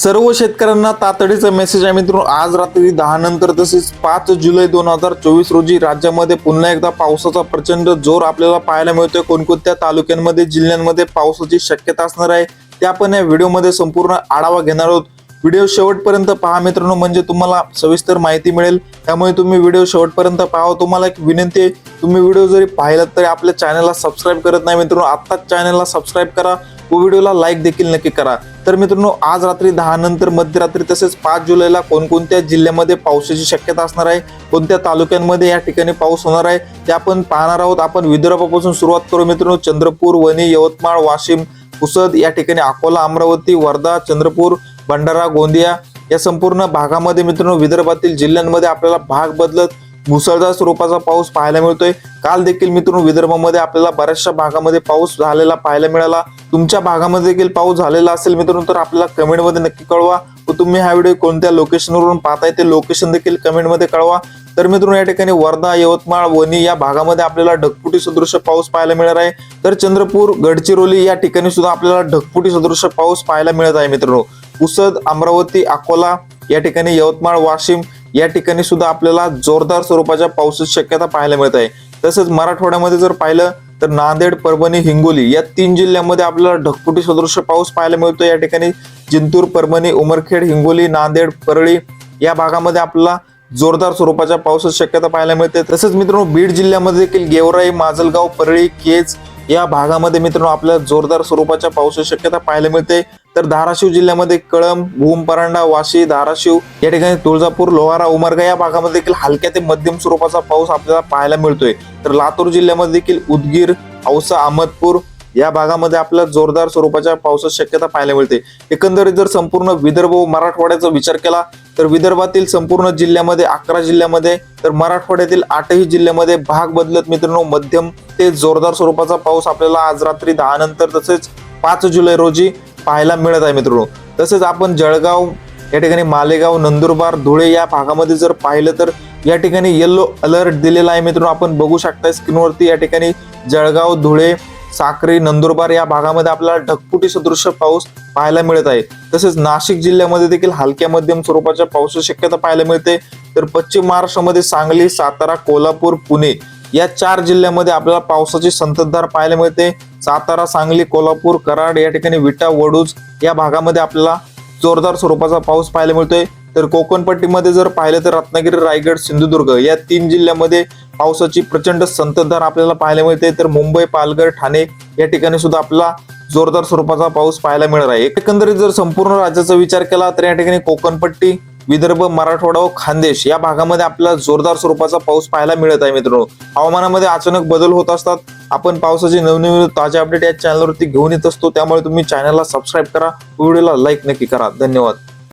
सर्व शेतकऱ्यांना तातडीचा मेसेज आहे मित्रांनो. आज रात्री दहा नंतर तसेच पाच जुलै दोन हजार चोवीस रोजी राज्यामध्ये पुन्हा एकदा पावसाचा प्रचंड जोर आपल्याला पाहायला मिळतोय. कोणकोणत्या तालुक्यांमध्ये जिल्ह्यांमध्ये पावसाची शक्यता असणार आहे ते आपण या व्हिडिओमध्ये संपूर्ण आढावा घेणार आहोत. व्हिडिओ शेवटपर्यंत पहा मित्रांनो म्हणजे तुम्हाला सविस्तर माहिती मिळेल. त्यामुळे तुम्ही व्हिडिओ शेवटपर्यंत पाहा. हो, तुम्हाला एक विनंती आहे तुम्ही व्हिडिओ जरी पाहिलात तरी आपल्या चॅनलला सबस्क्राईब करत नाही मित्रांनो आत्ताच चॅनलला सबस्क्राईब करा. व व्हिडिओला लाईक देखील नक्की करा. तर मित्रांनो आज रात्री दहा नंतर मध्यरात्री तसेच पाच जुलैला कोणकोणत्या जिल्ह्यामध्ये पावसाची शक्यता असणार आहे? कोणत्या तालुक्यांमध्ये या ठिकाणी पाऊस होणार आहे? ते आपण पाहणार आहोत. आपण विदर्भापासून सुरुवात करू मित्रांनो. चंद्रपूर वणी यवतमाळ वाशिम पुसद या ठिकाणी अकोला अमरावती वर्धा चंद्रपूर भंडारा गोंदिया या संपूर्ण भागामध्ये मित्रांनो विदर्भातील जिल्ह्यांमध्ये आपल्याला भाग बदलत मुसळधार स्वरूपाचा पाऊस पाहायला मिळतोय. काल देखील मित्रांनो विदर्भामध्ये आपल्याला बऱ्याचशा भागामध्ये पाऊस झालेला पाहायला मिळाला. तुमच्या भागामध्ये देखील पाऊस झालेला असेल मित्रांनो तर आपल्याला कमेंटमध्ये नक्की कळवा. व तुम्ही हा व्हिडिओ कोणत्या लोकेशनवरून पाहताय ते लोकेशन देखील कमेंटमध्ये कळवा. तर मित्रांनो या ठिकाणी वर्धा यवतमाळ वणी या भागामध्ये आपल्याला ढगफुटी सदृश पाऊस पाहायला मिळणार आहे. तर चंद्रपूर गडचिरोली या ठिकाणी सुद्धा आपल्याला ढगफुटी सदृश पाऊस पाहायला मिळत आहे मित्रांनो. उसद अमरावती अकोला या ठिकाणी यवतमाळ वाशिम या ठिकाणी सुद्धा आपल्याला जोरदार स्वरूपाच्या पावसाची शक्यता पाहायला मिळत आहे. तसंच मराठवाड्यामध्ये जर पाहिलं तर नांदेड परभणी हिंगोली या तीन जिल्ह्यामध्ये आपल्याला ढगफुटी सदृश पाऊस पाहायला मिळतो या ठिकाणी जिंतूर परभणी उमरखेड हिंगोली नांदेड परळी या भागामध्ये आपल्याला जोरदार स्वरूपाच्या पावसाची शक्यता पाहायला मिळते. तसंच मित्रांनो बीड जिल्ह्यामध्ये देखील गेवराई माजलगाव परळी केज या भागामध्ये मित्रांनो आपल्याला जोरदार स्वरूपाच्या पावसाची शक्यता पाहायला मिळते. तर धाराशिव जिल्ह्यामध्ये कळंब भूम परांडा वाशी धाराशिव या ठिकाणी तुळजापूर लोहारा उमरगा या भागामध्ये देखील हलक्या ते मध्यम स्वरूपाचा पाऊस आपल्याला पाहायला मिळतोय. तर लातूर जिल्ह्यामध्ये देखील उदगीर औसा अहमदपूर या भागामध्ये आपल्याला जोरदार स्वरूपाच्या पावसाची शक्यता पाहायला मिळते. एकंदरीत जर संपूर्ण विदर्भ व मराठवाड्याचा विचार केला तर विदर्भातील संपूर्ण जिल्ह्यामध्ये अकरा जिल्ह्यामध्ये तर मराठवाड्यातील आठही जिल्ह्यामध्ये भाग बदलत मित्रांनो मध्यम ते जोरदार स्वरूपाचा पाऊस आपल्याला आज रात्री दहा नंतर तसेच पाच जुलै रोजी पाहायला मिळत आहे मित्रांनो. तसेच आपण जळगाव या ठिकाणी मालेगाव नंदुरबार धुळे या भागामध्ये जर पाहिलं तर या ठिकाणी येल्लो अलर्ट दिलेला आहे मित्रांनो. आपण बघू शकता स्क्रीनवरती या ठिकाणी जळगाव धुळे साक्री नंदुरबार या भागामध्ये आपल्याला ढगफुटी सदृश पाऊस पाहायला मिळत आहे. तसेच नाशिक जिल्ह्यामध्ये देखील हलक्या मध्यम स्वरूपाच्या पावसाची शक्यता पाहायला मिळते. तर पश्चिम महाराष्ट्रामध्ये सांगली सातारा कोल्हापूर पुणे या चार जिल्ह्यामध्ये आपल्याला पावसाची संततधार पाहायला मिळते. सातारा सांगली कोल्हापूर कराड या ठिकाणी विटा वडूज या भागामध्ये आपल्याला जोरदार स्वरूपाचा पाऊस पाहायला मिळतोय. तर कोकणपट्टीमध्ये जर पाहिलं तर रत्नागिरी रायगड सिंधुदुर्ग या तीन जिल्ह्यामध्ये पावसाची प्रचंड संततधार आपल्याला पाहायला मिळते. तर मुंबई पालघर ठाणे या ठिकाणी सुद्धा आपला जोरदार स्वरूपाचा पाऊस पाहायला मिळणार आहे. एकंदरीत जर संपूर्ण राज्याचा विचार केला तर या ठिकाणी कोकणपट्टी विदर्भ मराठवाडा व खानदेश या भागामध्ये आपल्याला जोरदार स्वरूपाचा पाऊस पाहायला मिळत आहे मित्रांनो. हवामानामध्ये अचानक बदल होत असतात. आपण पावसाचे नवनवीन ताजे अपडेट या चॅनलवरती घेऊन येत असतो. त्यामुळे तुम्ही चॅनलला सबस्क्राईब करा. व्हिडिओला लाईक नक्की करा. धन्यवाद.